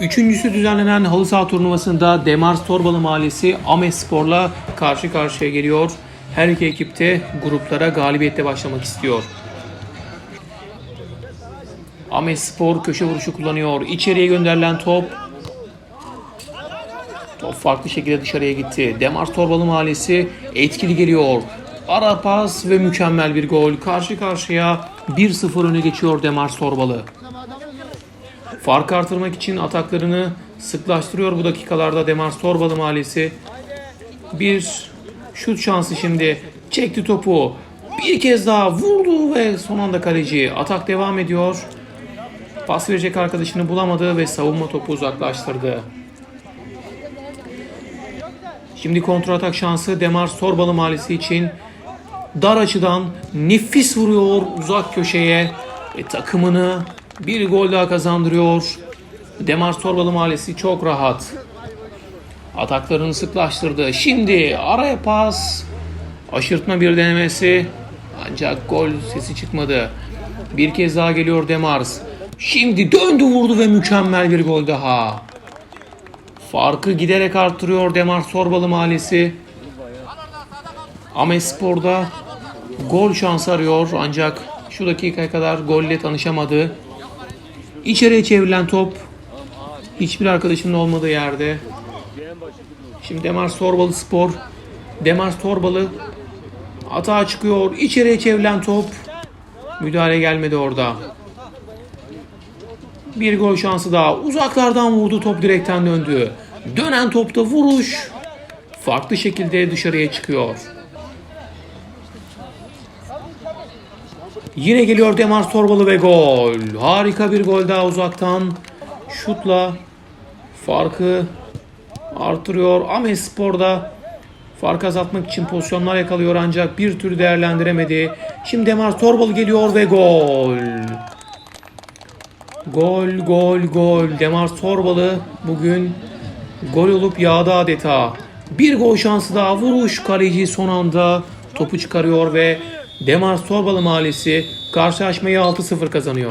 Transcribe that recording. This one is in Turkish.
Üçüncüsü düzenlenen halı saha turnuvasında Demars Torbalı Mahallesi Ames Spor'la karşı karşıya geliyor. Her iki ekip de gruplara galibiyetle başlamak istiyor. Ames Spor köşe vuruşu kullanıyor. İçeriye gönderilen top. Top farklı şekilde dışarıya gitti. Demars Torbalı Mahallesi etkili geliyor. Ara pas ve mükemmel bir gol. Karşı karşıya 1-0 öne geçiyor Demars Torbalı. Fark artırmak için ataklarını sıklaştırıyor bu dakikalarda Demars Torbalı Mahallesi. Bir şut şansı şimdi. Çekti topu. Bir kez daha vurdu ve son anda kaleci. Atak devam ediyor. Pas verecek arkadaşını bulamadı ve savunma topu uzaklaştırdı. Şimdi kontratak şansı Demars Torbalı Mahallesi için dar açıdan nefis vuruyor uzak köşeye ve takımını bir gol daha kazandırıyor. Demars Torbalı Mahallesi çok rahat. Ataklarını sıklaştırdı. Şimdi araya pas. Aşırtma bir denemesi. Ancak gol sesi çıkmadı. Bir kez daha geliyor Demars. Şimdi döndü vurdu ve mükemmel bir gol daha. Farkı giderek arttırıyor Demars Torbalı Mahallesi. Amespor'da gol şansı arıyor ancak şu dakikaya kadar golle tanışamadı. İçeriye çevrilen top hiçbir arkadaşının olmadığı yerde. Şimdi Demars Torbalı Spor. Demars Torbalı atağa çıkıyor. İçeriye çevrilen top. Müdahale gelmedi orada. Bir gol şansı daha. Uzaklardan vurdu top direkten döndü. Dönen topta vuruş. Farklı şekilde dışarıya çıkıyor. Yine geliyor Demars Torbalı ve gol. Harika bir gol daha uzaktan. Şutla farkı artırıyor. Ames Spor'da fark azaltmak için pozisyonlar yakalıyor ancak bir türlü değerlendiremedi. Şimdi Demars Torbalı geliyor ve gol. Gol, gol, gol. Demars Torbalı bugün gol olup yağdı adeta. Bir gol şansı daha vuruş. Kaleci son anda topu çıkarıyor ve Demars Torbalı Mahallesi karşılaşmayı 6-0 kazanıyor.